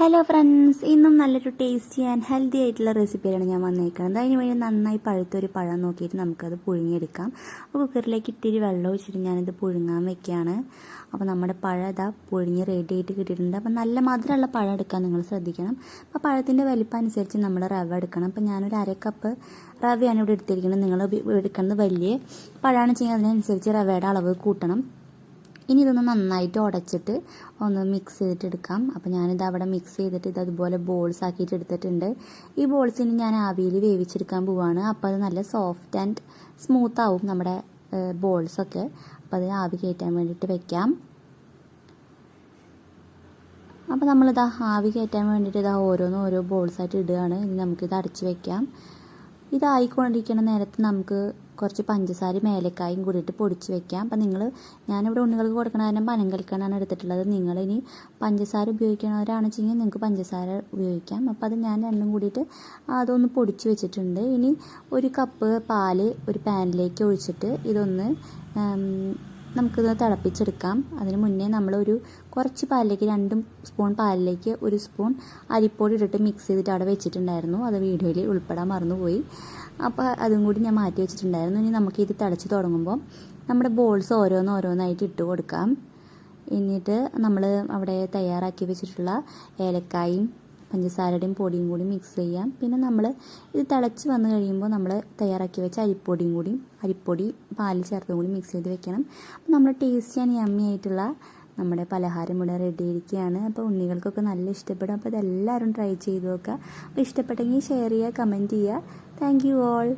Hello friends ഇന്നും നല്ലൊരു tasty and healthy ആയിട്ടുള്ള റെസിപ്പിയാണ് ഞാൻ വന്നേക്കുന്നത്. അതിന് വേണ്ടി നന്നായി പഴുത്തൊരു പഴം നോക്കിയിട്ട് നമുക്കത് പുഴുങ്ങിയെടുക്കാം. അപ്പോൾ കുക്കറിലേക്ക് ഇത്തിരി വെള്ളം ഒഴിച്ചിട്ട് ഞാനിത് പുഴുങ്ങാൻ വെക്കുകയാണ്. അപ്പോൾ നമ്മുടെ പഴം ഇതാ പുഴുങ്ങി റെഡി ആയിട്ട് കിട്ടിയിട്ടുണ്ട്. അപ്പോൾ നല്ല മധുരമുള്ള പഴം എടുക്കാൻ നിങ്ങൾ ശ്രദ്ധിക്കണം. അപ്പോൾ പഴത്തിന്റെ വലിപ്പം അനുസരിച്ച് നമ്മൾ റവ എടുക്കണം. അപ്പോൾ ഞാനൊരു അര കപ്പ് റവയാണ് ഇവിടെ എടുത്തിരിക്കുന്നത്. നിങ്ങൾ എടുക്കുന്നത് വലിയ പഴമാണ് ചെയ്യുന്നത്. അതിനനുസരിച്ച് റവയുടെ അളവ് കൂട്ടണം. ഇനി ഇതൊന്ന് നന്നായിട്ട് ഉടച്ചിട്ട് ഒന്ന് മിക്സ് ചെയ്തിട്ട് എടുക്കാം അപ്പോൾ ഞാനിത് അവിടെ മിക്സ് ചെയ്തിട്ട് ഇത് അതുപോലെ ബോൾസ് ആക്കിയിട്ട് എടുത്തിട്ടുണ്ട്. ഈ ബോൾസിന് ഞാൻ ആവിയിൽ വേവിച്ചെടുക്കാൻ പോവാണ്. അപ്പോൾ അത് നല്ല സോഫ്റ്റ് ആൻഡ് സ്മൂത്ത് ആവും നമ്മുടെ ബോൾസൊക്കെ അപ്പോൾ അത് ആവി കയറ്റാൻ വേണ്ടിയിട്ട് വെക്കാം. അപ്പോൾ നമ്മളിതാ ആവി കയറ്റാൻ വേണ്ടിയിട്ട് ഇതാ ഓരോന്നും ഓരോ ബോൾസായിട്ട് ഇടുകയാണ്. ഇനി നമുക്കിത് അടച്ച് വെക്കാം. ഇതായിക്കൊണ്ടിരിക്കുന്ന നേരത്ത് നമുക്ക് കുറച്ച് പഞ്ചസാര മേലക്കായും കൂടിയിട്ട് പൊടിച്ച് വെക്കാം. അപ്പം നിങ്ങൾ ഞാനിവിടെ ഉണ്ണികൾക്ക് കൊടുക്കണ കാരണം പനങ്കൽക്കണ്ണാണ് എടുത്തിട്ടുള്ളത്. നിങ്ങളിനി പഞ്ചസാര ഉപയോഗിക്കുന്നവരാണെന്ന് വെച്ചെങ്കിൽ നിങ്ങൾക്ക് പഞ്ചസാര ഉപയോഗിക്കാം. അപ്പം അത് ഞാൻ രണ്ടും കൂടിയിട്ട് അതൊന്ന് പൊടിച്ച് വെച്ചിട്ടുണ്ട്. ഇനി ഒരു കപ്പ് പാൽ ഒരു പാനിലേക്ക് ഒഴിച്ചിട്ട് ഇതൊന്ന് നമുക്കിത് തിളപ്പിച്ചെടുക്കാം. അതിന് മുന്നേ നമ്മളൊരു കുറച്ച് പാലിലേക്ക് രണ്ട് സ്പൂൺ പാലിലേക്ക് ഒരു സ്പൂൺ അരിപ്പൊടി ഇട്ടിട്ട് മിക്സ് ചെയ്തിട്ട് അവിടെ വെച്ചിട്ടുണ്ടായിരുന്നു. അത് വീഡിയോയിൽ ഉൾപ്പെടാൻ മറന്നുപോയി. അപ്പോൾ അതും കൂടി ഞാൻ മാറ്റി വെച്ചിട്ടുണ്ടായിരുന്നു. ഇനി നമുക്കിത് തിളച്ച് തുടങ്ങുമ്പോൾ നമ്മുടെ ബോൾസ് ഓരോന്ന് ഓരോന്നായിട്ട് ഇട്ട് കൊടുക്കാം. എന്നിട്ട് നമ്മൾ അവിടെ തയ്യാറാക്കി വെച്ചിട്ടുള്ള ഏലക്കായും പഞ്ചസാരയുടെയും പൊടിയും കൂടി മിക്സ് ചെയ്യാം. പിന്നെ നമ്മൾ ഇത് തിളച്ച് വന്നു കഴിയുമ്പോൾ നമ്മൾ തയ്യാറാക്കി വെച്ച അരിപ്പൊടിയും കൂടി അരിപ്പൊടി പാലിൽ ചേർത്തും കൂടി മിക്സ് ചെയ്ത് വെക്കണം. അപ്പോൾ നമ്മൾ ടേസ്റ്റി ആൻഡ് യമ്മി ആയിട്ടുള്ള നമ്മുടെ പലഹാരം ഇവിടെ റെഡി ആയിരിക്കുകയാണ്. അപ്പോൾ ഉണ്ണികൾക്കൊക്കെ നല്ല ഇഷ്ടപ്പെടും. അപ്പോൾ ഇതെല്ലാവരും ട്രൈ ചെയ്ത് നോക്കുക. അപ്പോൾ ഇഷ്ടപ്പെട്ടെങ്കിൽ ഷെയർ ചെയ്യുക കമന്റ് ചെയ്യുക. Thank you all